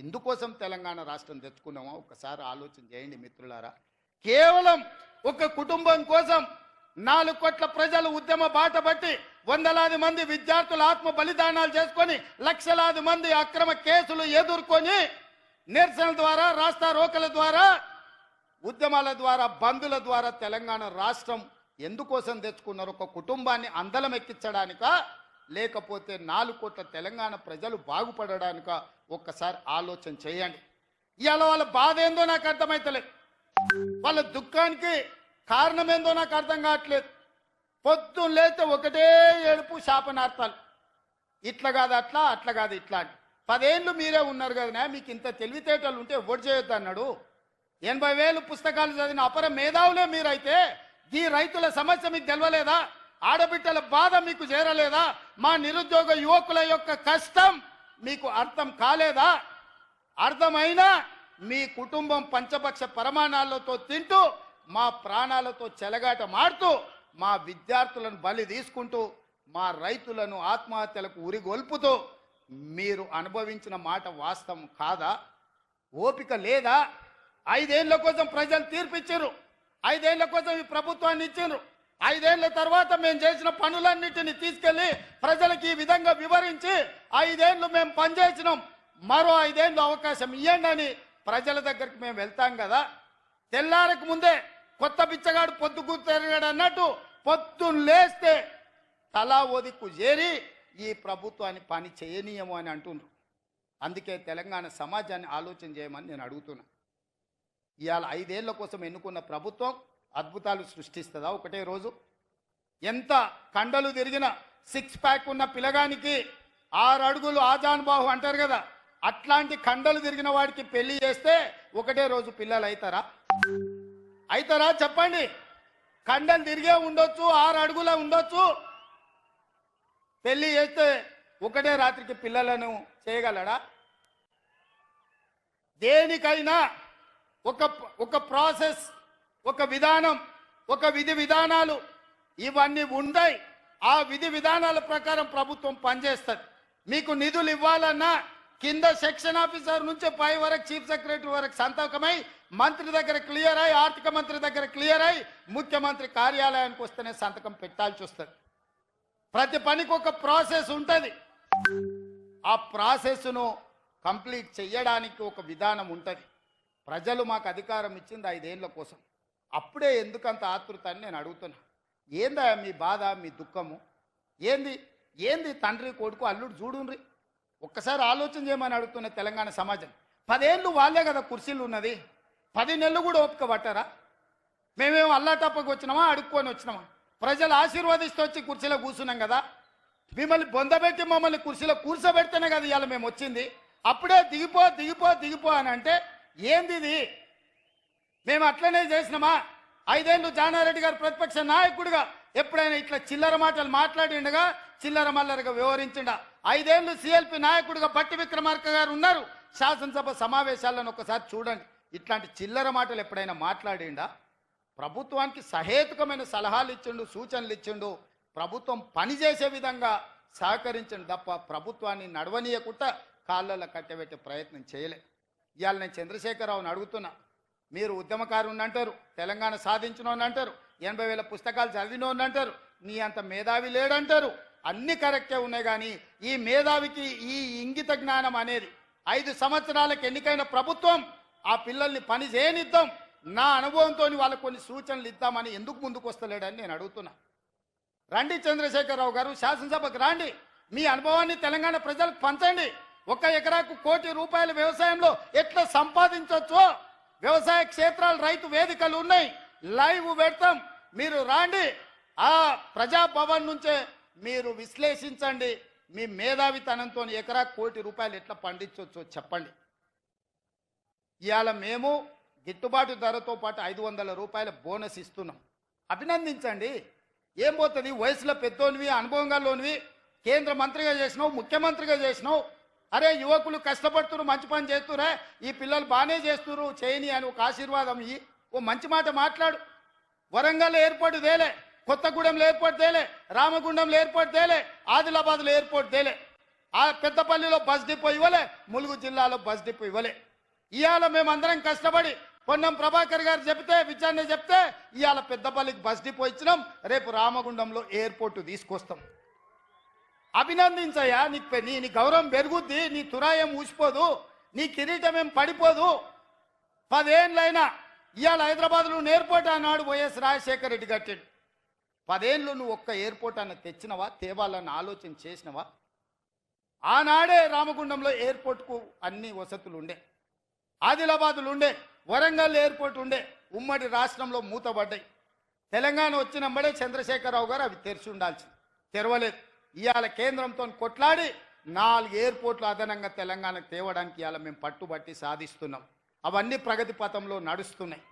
ఎందుకోసం తెలంగాణ రాష్ట్రం తెచ్చుకున్నామో? ఒకసారి ఆలోచన చేయండి మిత్రులారా. కేవలం ఒక కుటుంబం కోసం నాలుగు కోట్ల ప్రజలు ఉద్యమ బాట పట్టి వందలాది మంది విద్యార్థులు ఆత్మ బలిదానాలు చేసుకొని లక్షలాది మంది అక్రమ కేసులు ఎదుర్కొని నిరసనల ద్వారా రాస్తా రోకల ద్వారా ఉద్యమాల ద్వారా బంధుల ద్వారా తెలంగాణ రాష్ట్రం ఎందుకోసం తెచ్చుకున్నారు? ఒక కుటుంబాన్ని అందలం ఎక్కించడానిక? లేకపోతే నాలుగు కోట్ల తెలంగాణ ప్రజలు బాగుపడడానిక ఒక్కసారి ఆలోచన చేయండి. ఇవాళ వాళ్ళ బాధ ఏందో నాకు అర్థమవుతలేదు వాళ్ళ దుఃఖానికి కారణం ఏందో నాకు అర్థం కావట్లేదు. పొద్దున్న లేతే ఒకటే ఏడుపు శాపనార్థాలు. ఇట్లా కాదు అట్లా అట్లా కాదు ఇట్లా అని. పదేళ్ళు మీరే ఉన్నారు కదా మీకు ఇంత తెలివితేటలు ఉంటే ఓటు చేయొద్దు అన్నాడు. ఎనభై వేలు పుస్తకాలు చదివిన అపర మేధావులే మీరైతే ఈ రైతుల సమస్య మీకు తెలవలేదా? ఆడబిడ్డల బాధ మీకు చేరలేదా? మా నిరుద్యోగ యువకుల యొక్క కష్టం మీకు అర్థం కాలేదా? అర్థమైనా మీ కుటుంబం పంచపక్ష పరమాణాలతో తింటూ మా ప్రాణాలతో చెలగాట మాడుతూ మా విద్యార్థులను బలి తీసుకుంటూ మా రైతులను ఆత్మహత్యలకు ఉరిగొల్పుతూ మీరు అనుభవించిన మాట వాస్తవం కాదా? ఓపిక లేదా? ఐదేళ్ళ కోసం ప్రజలు తీర్పిచ్చారు. ఐదేళ్ళ కోసం ఈ ప్రభుత్వాన్ని ఇచ్చారు. ఐదేళ్ళ తర్వాత మేము చేసిన పనులన్నిటిని తీసుకెళ్ళి ప్రజలకు ఈ విధంగా వివరించి ఐదేళ్ళు మేము పనిచేసినాం. మరో ఐదేళ్ళు అవకాశం ఇవ్వండి అని ప్రజల దగ్గరికి మేము వెళ్తాం కదా. తెల్లారకు ముందే కొత్త బిచ్చగాడు పొద్దు కూర్చోగాడు అన్నట్టు పొద్దున్న లేస్తే తలా ఒదిక్కు చేరి ఈ ప్రభుత్వాన్ని పని చేయనీయము అని అంటున్నారు అందుకే తెలంగాణ సమాజాన్ని ఆలోచన చేయమని నేను అడుగుతున్నా. ఇవాళ ఐదేళ్ళ కోసం ఎన్నుకున్న ప్రభుత్వం అద్భుతాలు సృష్టిస్తుందా ఒకటే రోజు? ఎంత కండలు తిరిగిన సిక్స్ ప్యాక్ ఉన్న పిల్లగానికి ఆరు అడుగులు ఆజాన్ బాహు అంటారు కదా అట్లాంటి కండలు తిరిగిన వాడికి పెళ్ళి చేస్తే ఒకటే రోజు పిల్లలు అవుతారా అవుతారా చెప్పండి. కండలు తిరిగే ఉండొచ్చు ఆరు అడుగులా ఉండొచ్చు. పెళ్ళి చేస్తే ఒకటే రాత్రికి పిల్లలను చేయగలడా? దేనికైనా ఒక ఒక ప్రాసెస్ ఒక విధానం ఒక విధి విధానాలు ఇవన్నీ ఉంటాయి ఆ విధి విధానాల ప్రకారం ప్రభుత్వం పనిచేస్తుంది. మీకు నిధులు ఇవ్వాలన్నా కింద సెక్షన్ ఆఫీసర్ నుంచి పై వరకు చీఫ్ సెక్రటరీ వరకు సంతకమై మంత్రి దగ్గర క్లియర్ అయి ఆర్థిక మంత్రి దగ్గర క్లియర్ అయి ముఖ్యమంత్రి కార్యాలయానికి వస్తేనే సంతకం పెట్టాల్సి వస్తుంది. ప్రతి పనికి ఒక ప్రాసెస్ ఉంటుంది. ఆ ప్రాసెస్ను కంప్లీట్ చేయడానికి ఒక విధానం ఉంటుంది. ప్రజలు మాకు అధికారం ఇచ్చింది ఐదేళ్ళ కోసం. అప్పుడే ఎందుకంత ఆతృత అని నేను అడుగుతున్నా? ఏందా మీ బాధ మీ దుఃఖము? ఏంది ఏంది తండ్రి కొడుకు అల్లుడు చూడుండ్రి? ఒక్కసారి ఆలోచన చేయమని అడుగుతున్న తెలంగాణ సమాజం. పదేళ్ళు వాళ్ళే కదా కుర్చీలు ఉన్నది. పది నెలలు కూడా ఓపిక పట్టారా? మేమేం అల్లాటప్పకి వచ్చినామా అడుక్కొని వచ్చినామా? ప్రజలు ఆశీర్వదిస్తూ వచ్చి కుర్చీలో కూర్చున్నాం కదా. మిమ్మల్ని బొందబెట్టి మమ్మల్ని కుర్చీలో కూర్చోబెడితేనే కదా ఇవాళ మేము వచ్చింది. అప్పుడే దిగిపో దిగిపో దిగిపో అని అంటే ఏంది ఇది? మేము అట్లనే చేసినామా? ఐదేళ్ళు జానారెడ్డి గారు ప్రతిపక్ష నాయకుడిగా ఎప్పుడైనా ఇట్లా చిల్లర మాటలు మాట్లాడిండగా చిల్లర మల్లరగా వివరించిండా ఐదేళ్ళు సిఎల్పి నాయకుడిగా బట్టి విక్రమార్క గారు ఉన్నారు. శాసనసభ సమావేశాలను ఒకసారి చూడండి. ఇట్లాంటి చిల్లర మాటలు ఎప్పుడైనా మాట్లాడిండా? ప్రభుత్వానికి సహేతుకమైన సలహాలు ఇచ్చిండు సూచనలు ఇచ్చిండు. ప్రభుత్వం పనిచేసే విధంగా సహకరించండి తప్ప ప్రభుత్వాన్ని నడవనీయకుండా కాళ్ళలో కట్టబెట్టే ప్రయత్నం చేయలే. ఇవాళ నేను చంద్రశేఖరరావుని అడుగుతున్నా. మీరు ఉద్యమకారుని అంటారు తెలంగాణ సాధించినోని అంటారు ఎనభై వేల పుస్తకాలు చదివినోని అంటారు నీ అంత మేధావి లేడంటారు. అన్ని కరెక్టే ఉన్నాయి కానీ ఈ మేధావికి ఈ ఇంగిత జ్ఞానం అనేది ఐదు సంవత్సరాలకు ఎన్నికైన ప్రభుత్వం ఆ పిల్లల్ని పని చేయనిద్దాం. నా అనుభవంతో వాళ్ళకు కొన్ని సూచనలు ఇద్దామని ఎందుకు ముందుకు వస్తలేడని నేను అడుగుతున్నా. రండి చంద్రశేఖరరావు గారు శాసనసభకు రండి. మీ అనుభవాన్ని తెలంగాణ ప్రజలకు పంచండి. ఒక ఎకరాకు కోటి రూపాయల వ్యవసాయంలో ఎట్లా సంపాదించవచ్చో వ్యవసాయ క్షేత్రాలు రైతు వేదికలు ఉన్నాయి. లైవ్ పెడతాం. మీరు రాండి. ఆ ప్రజాభవన్ నుంచే మీరు విశ్లేషించండి. మీ మేధావితనంతో ఎకరా కోటి రూపాయలు ఎట్లా పండించవచ్చో చెప్పండి. ఇవాళ మేము గిట్టుబాటు ధరతో పాటు ఐదు వందల రూపాయల బోనస్ ఇస్తున్నాం. అభినందించండి. ఏం పోతుంది? వయసులో పెద్దోనివి అనుభవంగా లోనివి కేంద్ర మంత్రిగా చేసినావు ముఖ్యమంత్రిగా చేసినావు అరే యువకులు కష్టపడుతున్నారు మంచి పని చేస్తురే ఈ పిల్లలు బాగానే చేస్తున్నారు చేయని అని ఒక ఆశీర్వాదం ఇయ్యి ఓ మంచి మాట మాట్లాడు. వరంగల్ ఎయిర్పోర్ట్ తేలే కొత్తగూడెంలో ఎయిర్పోర్ట్ తేలే రామగుండంలో ఎయిర్పోర్ట్ తేలే ఆదిలాబాద్లో ఎయిర్పోర్ట్ తేలే. ఆ పెద్దపల్లిలో బస్ డిపో ఇవ్వలే ములుగు జిల్లాలో బస్ డిపో ఇవ్వలే. ఇవాళ మేమందరం కష్టపడి పొన్నం ప్రభాకర్ గారు చెప్తే విచారణ చెప్తే ఇవాళ పెద్దపల్లికి బస్ డిపో ఇచ్చినాం రేపు రామగుండంలో ఎయిర్పోర్ట్ తీసుకొస్తాం. అభినందించయ్యా. నీ నీ నీ గౌరవం పెరుగుద్ది నీ తురాయం ఊసిపోదు నీ కిరీటం ఏం పడిపోదు. పదేండ్లైనా ఇవాళ హైదరాబాద్లో ఎయిర్పోర్ట్ అన్నాడు వైఎస్ రాజశేఖర రెడ్డి కట్టాడు. పదేళ్ళు నువ్వు ఒక్క ఎయిర్పోర్ట్ అన్న తెచ్చినవా తేవాలన్న ఆలోచన చేసినవా? ఆనాడే రామగుండంలో ఎయిర్పోర్ట్కు అన్ని వసతులు ఉండే ఆదిలాబాదులు ఉండే వరంగల్ ఎయిర్పోర్ట్ ఉండే ఉమ్మడి రాష్ట్రంలో మూతబడ్డాయి. తెలంగాణ వచ్చినప్పుడే చంద్రశేఖరరావు గారు అవి తెరిచి ఉండాల్సింది. తెరవలేదు. ఇవాళ కేంద్రంతో కొట్లాడి నాలుగు ఎయిర్పోర్ట్లు అదనంగా తెలంగాణకు తేవడానికి ఇవాళ మేము పట్టుబట్టి సాధిస్తున్నాం. అవన్నీ ప్రగతి పథంలో నడుస్తున్నాయి.